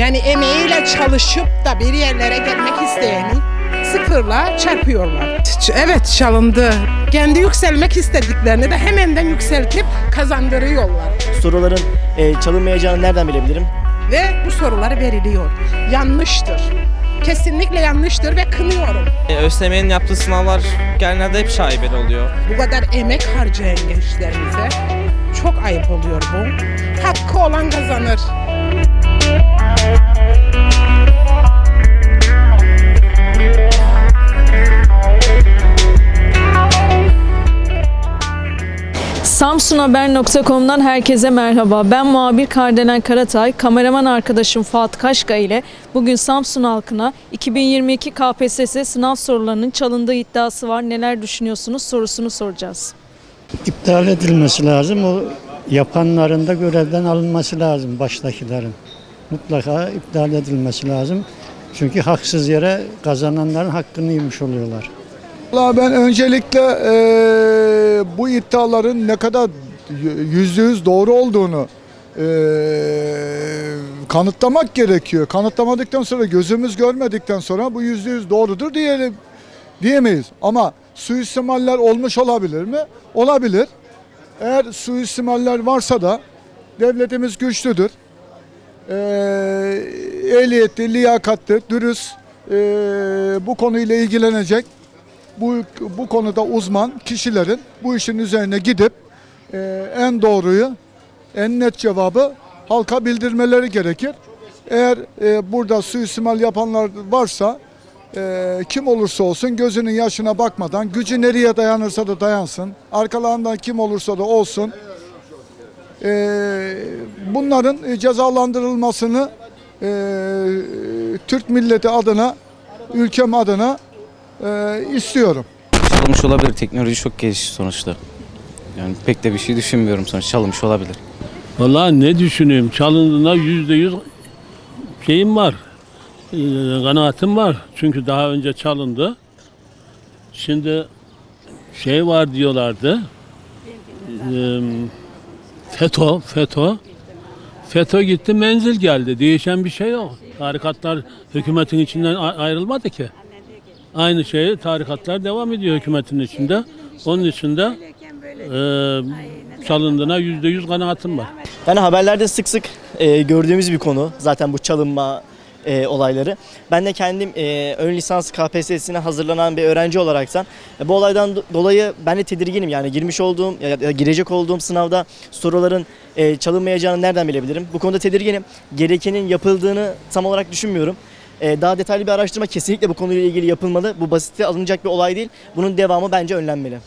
Yani emeğiyle çalışıp da bir yerlere gelmek isteyeni sıfırla çarpıyorlar. Evet çalındı. Kendi yükselmek istediklerini de hemenden yükseltip kazandırıyorlar. Soruların e, çalınmayacağını nereden bilebilirim? Ve bu sorular veriliyor. Yanlıştır. Kesinlikle yanlıştır ve kınıyorum. E, ÖSYM'nin yaptığı sınavlar genelde hep şaibeli oluyor. Bu kadar emek harcayan gençlerimize çok ayıp oluyor bu. Hakkı olan kazanır. Samsunhaber.com'dan herkese merhaba. Ben muhabir Kardelen Karatay, kameraman arkadaşım Fuat Kaşka ile bugün Samsun halkına 2022 KPSS sınav sorularının çalındığı iddiası var. Neler düşünüyorsunuz sorusunu soracağız. iptal edilmesi lazım. O yapanların da görevden alınması lazım baştakilerin. Mutlaka iptal edilmesi lazım. Çünkü haksız yere kazananların hakkını yemiş oluyorlar. Valla ben öncelikle eee, bu iddiaların ne kadar yüzde yüz doğru olduğunu eee, kanıtlamak gerekiyor. Kanıtlamadıktan sonra gözümüz görmedikten sonra bu yüzde yüz doğrudur diyelim diyemeyiz. Ama suistimaller olmuş olabilir mi? Olabilir. Eğer suistimaller varsa da devletimiz güçlüdür. Eee ehliyetli, liyakatli, dürüst eee, bu konuyla ilgilenecek bu, bu konuda uzman kişilerin bu işin üzerine gidip e, en doğruyu, en net cevabı halka bildirmeleri gerekir. Eğer e, burada suistimal yapanlar varsa e, kim olursa olsun gözünün yaşına bakmadan gücü nereye dayanırsa da dayansın. Arkalarından kim olursa da olsun. E, bunların e, cezalandırılmasını e, Türk milleti adına, ülkem adına e, istiyorum. Çalınmış olabilir. Teknoloji çok gelişti sonuçta. Yani pek de bir şey düşünmüyorum sonuç. Çalınmış olabilir. Vallahi ne düşüneyim? Çalındığına yüzde yüz şeyim var. Ee, kanaatim var. Çünkü daha önce çalındı. Şimdi şey var diyorlardı. Ee, FETÖ, FETÖ. FETÖ gitti, menzil geldi. Değişen bir şey yok. Tarikatlar hükümetin içinden ayrılmadı ki. Aynı şey tarikatlar devam ediyor hükümetin içinde. Onun içinde e, çalındığına yüzde yüz kanaatim var. Yani haberlerde sık sık e, gördüğümüz bir konu zaten bu çalınma e, olayları. Ben de kendim e, ön lisans KPSS'ine hazırlanan bir öğrenci olaraktan e, bu olaydan do- dolayı ben de tedirginim. Yani girmiş olduğum ya da girecek olduğum sınavda soruların e, çalınmayacağını nereden bilebilirim? Bu konuda tedirginim. Gerekenin yapıldığını tam olarak düşünmüyorum. E, daha detaylı bir araştırma kesinlikle bu konuyla ilgili yapılmalı. Bu basite alınacak bir olay değil. Bunun devamı bence önlenmeli.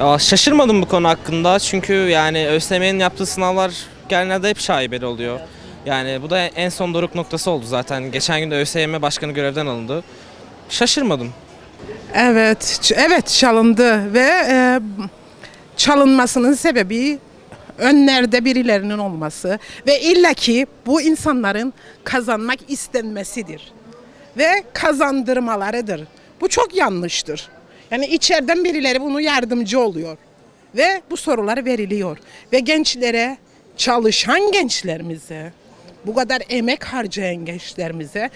Ya, şaşırmadım bu konu hakkında çünkü yani ÖSYM'nin yaptığı sınavlar genelde hep şaibeli oluyor. Yani bu da en son doruk noktası oldu zaten. Geçen gün de ÖSYM başkanı görevden alındı. Şaşırmadım. Evet, evet çalındı ve e, çalınmasının sebebi önlerde birilerinin olması ve illaki bu insanların kazanmak istenmesidir ve kazandırmalarıdır. Bu çok yanlıştır. Yani içeriden birileri bunu yardımcı oluyor ve bu sorular veriliyor ve gençlere çalışan gençlerimize bu kadar emek harcayan gençlerimize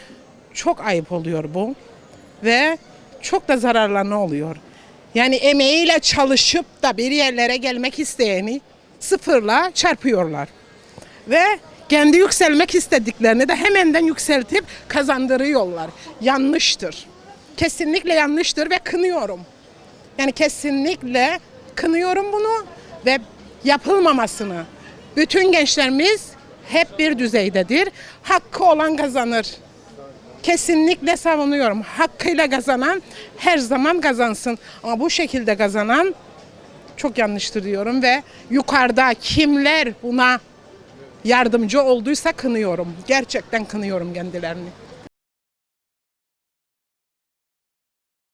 çok ayıp oluyor bu ve çok da zararlarına oluyor. Yani emeğiyle çalışıp da bir yerlere gelmek isteyeni sıfırla çarpıyorlar. Ve kendi yükselmek istediklerini de hemenden yükseltip kazandırıyorlar. Yanlıştır. Kesinlikle yanlıştır ve kınıyorum. Yani kesinlikle kınıyorum bunu ve yapılmamasını. Bütün gençlerimiz hep bir düzeydedir. Hakkı olan kazanır kesinlikle savunuyorum. Hakkıyla kazanan her zaman kazansın. Ama bu şekilde kazanan çok yanlıştır diyorum ve yukarıda kimler buna yardımcı olduysa kınıyorum. Gerçekten kınıyorum kendilerini.